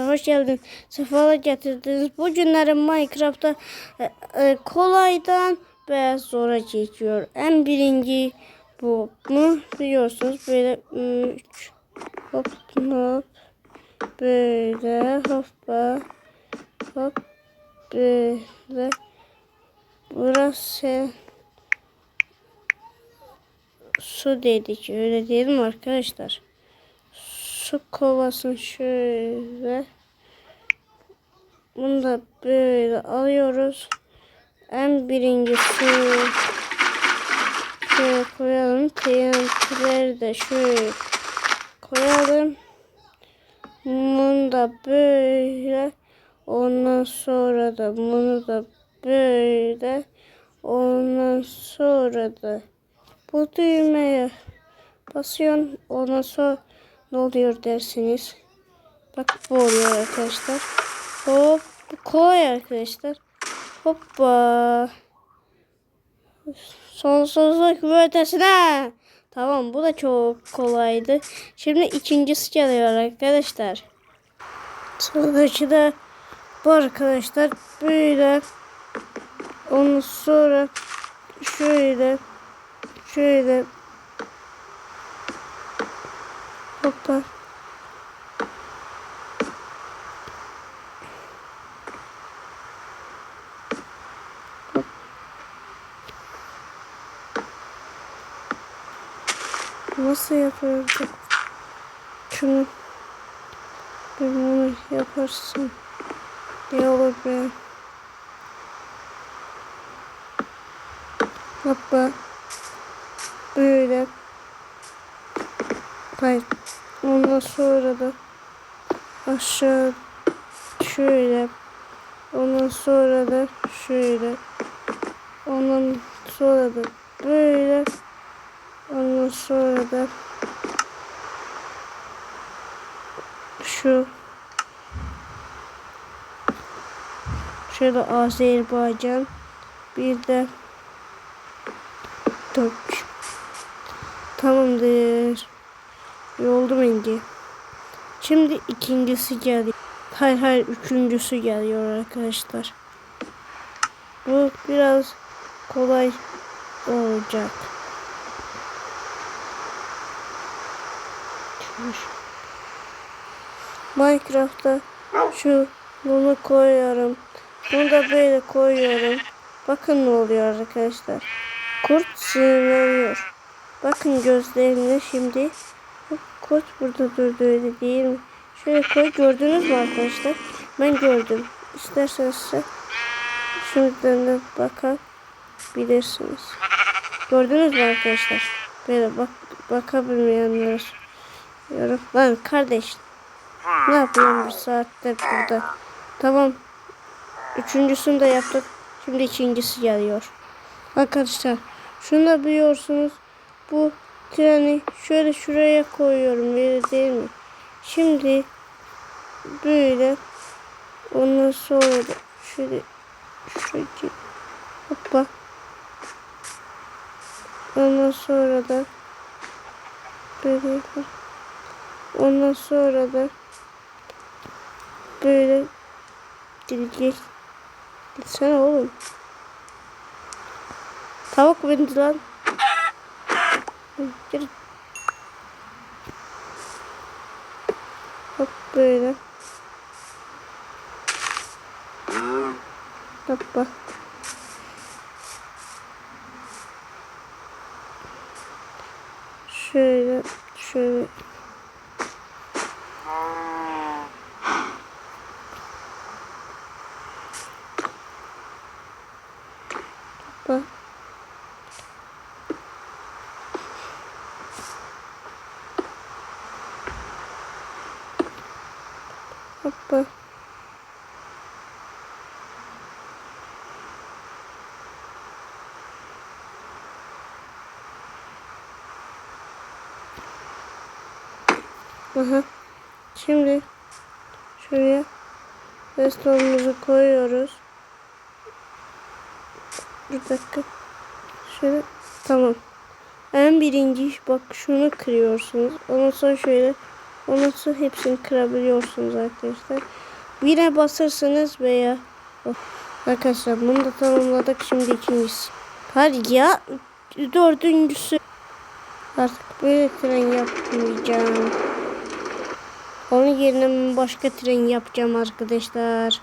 hoş geldiniz. Sefalar getirdiniz. Bugünlerin Minecraft'ta e, e, kolaydan ve zora geçiyor. En birinci bu mu biliyorsunuz böyle 3 hop hop böyle hoppa hop böyle burası su dedik öyle değil mi arkadaşlar? Su kovasını şöyle bunu da böyle alıyoruz. En birincisi şöyle koyalım. TNT'leri de şöyle koyalım. Bunu da böyle ondan sonra da bunu da böyle ondan sonra da bu düğmeye basıyorsun. Ondan sonra ne oluyor dersiniz. Bak bu oluyor arkadaşlar. Hop bu kolay arkadaşlar. Hoppa. Sonsuzluk ötesine. Tamam bu da çok kolaydı. Şimdi ikincisi geliyor arkadaşlar. Sıradaki de bu arkadaşlar böyle. Ondan sonra şöyle şöyle Hop. Nasıl yapıyorduk? Şunu bunu yaparsın. Ne olur be? Hoppa. Böyle. Hayır. Sonra da aşağı şöyle. Ondan sonra da şöyle. Ondan sonra da böyle. Ondan sonra da şu şöyle Azerbaycan bir de Türk. Tamamdır. Yoldum ince. Şimdi ikincisi geldi. Hayır hayır üçüncüsü geliyor arkadaşlar. Bu biraz kolay olacak. Minecraft'ta şu bunu koyuyorum. Bunu da böyle koyuyorum. Bakın ne oluyor arkadaşlar. Kurt sığınıyor. Bakın gözlerine şimdi. Kurt burada durdu öyle değil mi? Şöyle koy gördünüz mü arkadaşlar? Ben gördüm. İsterseniz size şuradan da bakabilirsiniz. Gördünüz mü arkadaşlar? Böyle bak bakabilmeyenler. Yorum. Lan kardeş. Ne yapıyorum bir saattir burada? Tamam. Üçüncüsünü de yaptık. Şimdi ikincisi geliyor. Arkadaşlar şunu da biliyorsunuz. Bu treni şöyle şuraya koyuyorum. Böyle değil mi? Şimdi böyle ondan sonra da şöyle şöyle hoppa ondan sonra da böyle ondan sonra da böyle gidecek gitsene oğlum tavuk bindi lan Gir. Hop böyle. Hoppa. Şöyle, şöyle. Hoppa. Hoppa. Aha. Şimdi şuraya restorumuzu koyuyoruz. Bir dakika. Şöyle tamam. En birinci iş bak şunu kırıyorsunuz. Ondan sonra şöyle Onun hepsini kırabiliyorsunuz arkadaşlar. Bire basırsınız veya Oh, arkadaşlar bunu da tamamladık. Şimdi ikincisi. Hadi ya dördüncüsü. Artık böyle tren yapmayacağım. Onun yerine başka tren yapacağım arkadaşlar.